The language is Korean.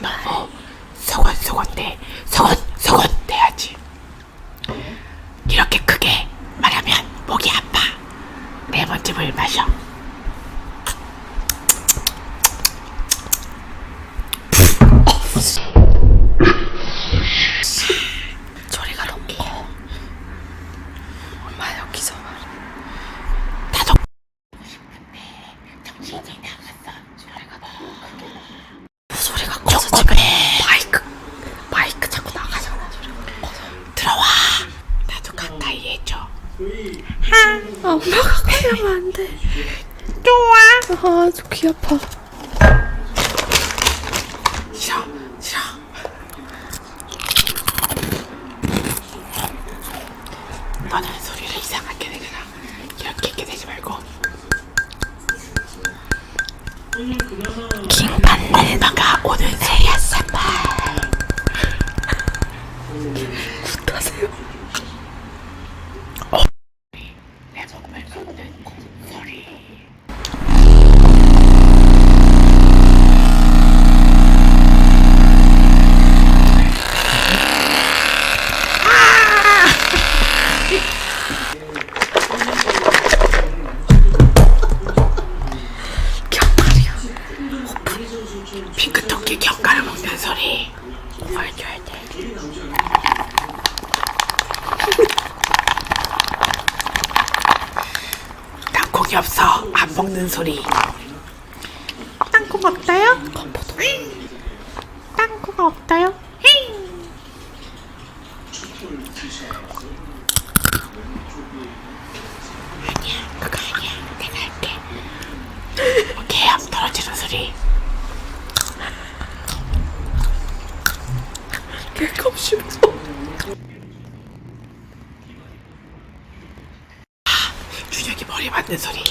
말하면 너무 소곤소곤대 소곤소곤 돼야지. 이렇게 크게 말하면 목이 아파. 레몬즙을 마셔. 소리가 너무 커. 엄마 여기서 말해. 정신이 아, 엄마가 가면 안 돼. 좋아. 아, 저 귀 아파. 싫어 싫어 너는 소리를 이상하게 내거나 이렇게 있게 되지 말고 킹받는 너가 오는 새야 쌈발 굿하세요. 핑크토끼 견과를 먹는 소리. 알줘야 돼 땅콩이 없어 안 먹는 소리. 땅콩 없어요? 땅콩 없어요? 아니야 그거 아니야. 내가 할게. 오케이 안 떨어지는 소리 개값 심어. 준혁이 머리 맞는 소리.